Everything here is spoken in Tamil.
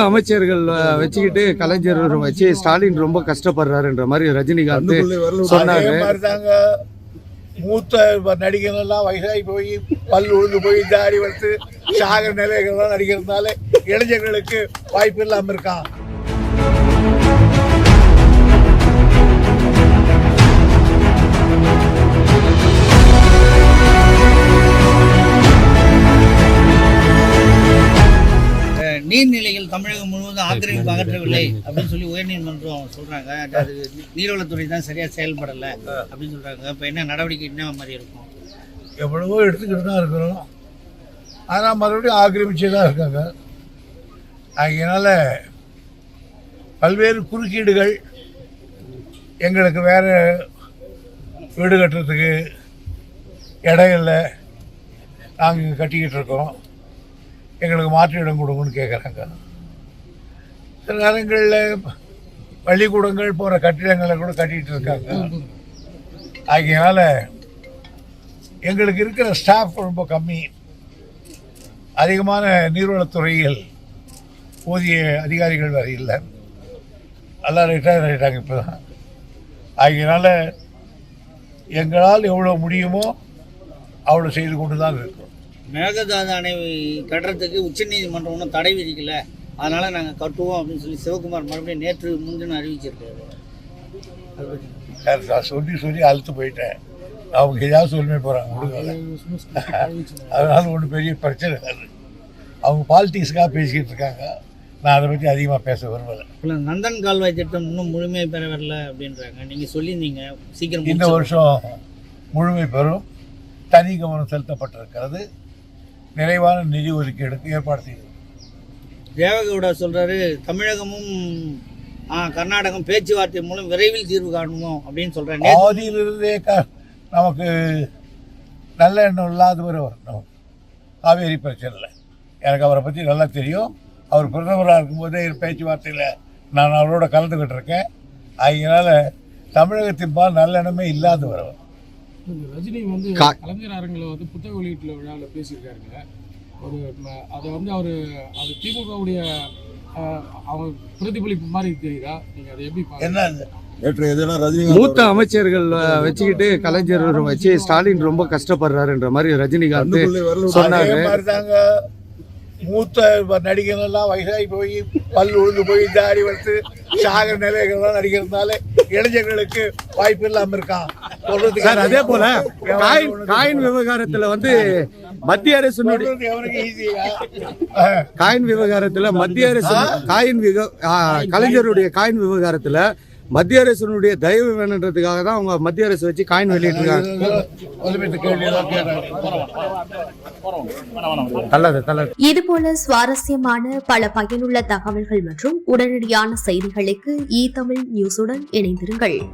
அமைச்சர்கள் வச்சுக்கிட்டு கலைஞர் வச்சு ஸ்டாலின் ரொம்ப கஷ்டப்படுறாருன்ற மாதிரி ரஜினிகாந்த் சொன்னாரு. மூத்த நடிகர்கள் எல்லாம் வயசாகி போய் பல் உழுந்து போய் தாடி வளர்த்து சாகர நிலைகள்லாம் நடிக்கிறதுனால இளைஞர்களுக்கு வாய்ப்பு இல்லாமல் இருக்கான் தமிழகம் முழுவதும் ஆக்கிரமிப்பு அகற்றவில்லை அப்படின்னு சொல்லி உயர்நீதிமன்றம் சொல்றாங்க. அது நீர்வளத்துறை தான் சரியா செயல்படல அப்படின்னு சொல்றாங்க. இப்ப என்ன நடவடிக்கை என்ன மாதிரி இருக்கும்? எவ்வளவோ எடுத்துக்கிட்டு தான் இருக்கிறோம். ஆனால் மறுபடியும் ஆக்கிரமிச்சே தான் இருக்காங்க. அதனால் பல்வேறு குறுக்கீடுகள் எங்களுக்கு வேறு வீடு கட்டுறதுக்கு இடம் இல்லை. நாங்கள் இங்கே கட்டிக்கிட்டு இருக்கோம். எங்களுக்கு மாற்று இடம் கொடுங்கன்னு கேட்குறாங்க சில நேரங்களில் பள்ளிக்கூடங்கள் போகிற கட்டிடங்களை கூட கட்டிகிட்டு இருக்காங்க. ஆகையினால எங்களுக்கு இருக்கிற ஸ்டாஃப் ரொம்ப கம்மி. அதிகமான நீர்வளத்துறையில் போதிய அதிகாரிகள் வேறு இல்லை. எல்லாம் ரிட்டையர் ஆகிட்டாங்க இப்போ தான் ஆகையினால எங்களால் எவ்வளோ முடியுமோ அவ்வளோ செய்து கொண்டு தான் இருக்கிறோம் மேகதாது அணை கட்டுறதுக்கு உச்சநீதிமன்றம் ஒன்றும் தடை விதிக்கலை. அதனால நாங்க கட்டுவோம் அப்படின்னு சொல்லி சிவகுமார் மறுபடியும் நேற்று முன்தினம் அறிவிச்சிருக்காரு. அதை சார் நான் சொல்லி சொல்லி அழுத்து போயிட்டேன். அவங்க ஏதாவது சொல்லுமே போகிறாங்க விடுங்க அதனால ஒன்றும் பெரிய பிரச்சனை இல்லை. அவங்க பாலிட்டிக்ஸ்க்காக பேசிக்கிட்டு இருக்காங்க. நான் அதை பற்றி அதிகமாக பேச விரும்பலை. இல்ல, நந்தன் கால்வாய் திட்டம் இன்னும் முழுமையை பெற வரல அப்படின்றாங்க. நீங்க சொல்லியிருந்தீங்க. சீக்கிரம் இந்த. வருஷம் முழுமை பெறும். தனி கவனம் செலுத்தப்பட்டிருக்கிறது. நிறைவான நிதி ஒதுக்கீடுக்கு ஏற்பாடு செய்யும் தேவகவுடா சொல்றாரு தமிழகமும் கர்நாடகம் பேச்சுவார்த்தை மூலம் விரைவில் தீர்வு காணுமோ அப்படின்னு சொல்றாரு. நேத்து ஆதியிலிருந்தே க நமக்கு நல்ல எண்ணம் இல்லாதவர் அவர். நமக்கு காவேரி பிரச்சனையில். எனக்கு அவரை பற்றி நல்லா தெரியும். அவர் பிரதமராக இருக்கும்போதே பேச்சுவார்த்தையில் நான் அவரோட கலந்துக்கிட்டு இருக்கேன். அதனால தமிழகத்தின் பால் நல்லெண்ணமே இல்லாதவர் அவர். ரஜினி வந்து கலைஞர் அரங்கில் வந்து புத்தக வெளியீட்டு விழாவில் பேசியிருக்காருங்க. ஒரு அதை வந்து அவர் அது திமுகவுடைய அவர் பிரதிபலிப்பு மாதிரி தெரியுதா? நீங்கள் அதை எப்படி என்ன மூத்த அமைச்சர்கள் வச்சுக்கிட்டு கலைஞர் வச்சு ஸ்டாலின் ரொம்ப கஷ்டப்படுறாருன்ற மாதிரி ரஜினிகாந்த் சொன்னாரு. அதே மாதிரி தாங்க மூத்த நடிகர்கள் எல்லாம் வயசாகி போய் பல் உழுந்து போய் தாடி வளர்த்து சாகர நிலைகள்லாம் நடிக்கிறதுனால இளைஞர்களுக்கு வாய்ப்பு இல்லாமல் இருக்கான். சார் அதே போல காயின் காயின் விவகாரத்துல வந்து மத்திய ஈஸியா காயின் விவகாரத்துல மத்திய அரசு காயின் கலைஞருடைய காயின் விவகாரத்துல மத்திய அரசினுடைய தயவு வேணுன்றதுக்காக தான் அவங்க மத்திய அரசு வச்சு காயின் வெளியிட்டிருக்காங்க. கேட்டாங்க நல்லது நல்லது இதுபோல சுவாரஸ்யமான பல பயனுள்ள தகவல்கள் மற்றும் உடனடியான செய்திகளுக்கு இ தமிழ் நியூஸுடன் இணைந்திருங்கள்.